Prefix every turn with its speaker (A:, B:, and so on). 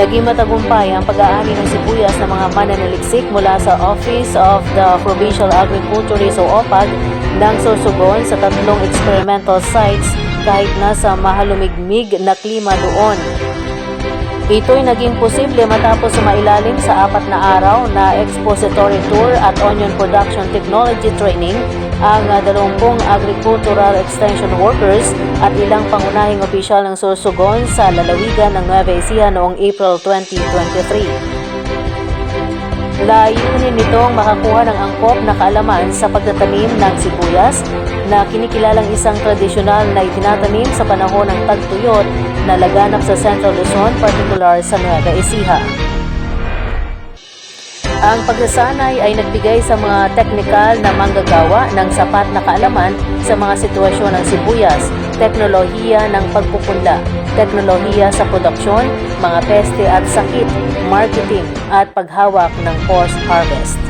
A: Naging matagumpay ang pag-aani ng sibuyas ng mga mananaliksik mula sa Office of the Provincial Agriculturist o OPAG ng Sorsogon sa tatlong experimental sites kahit nasa mahalumigmig na klima doon. Ito'y naging posible matapos sumailalim sa apat na araw na expository tour at onion production technology training ang ah, 20 agricultural extension workers at ilang pangunahing opisyal ng Sorsogon sa lalawigan ng Nueva Ecija noong April 2023. Layunin nitong makakuha ng angkop na kaalaman sa pagtatanim ng sibuyas na kinikilalang isang tradisyonal na itinatanim sa panahon ng tagtuyot na laganap sa Central Luzon, particular sa Nueva Ecija. Ang pagsasanay ay nagbigay sa mga teknikal na manggagawa ng sapat na kaalaman sa mga sitwasyon ng sibuyas, teknolohiya ng pagpupunla, teknolohiya sa produksyon, mga peste at sakit, marketing at paghawak ng post-harvest.